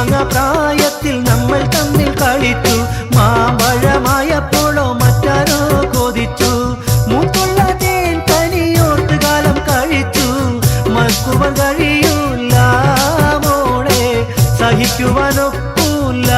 മാങ്ങ പ്രായത്തിൽ നമ്മൾ തമ്മിൽ കളിച്ചു. മാമ്പഴമായപ്പോഴോ മറ്റാരോ കൊതിച്ചു. മൂത്തുള്ള തേൻ തനിയോർത്ത് കാലം കഴിച്ചു. മറക്കുവാൻ കഴിയൂല്ല മോളെ സഹിക്കുവാനൊക്കൂല്ല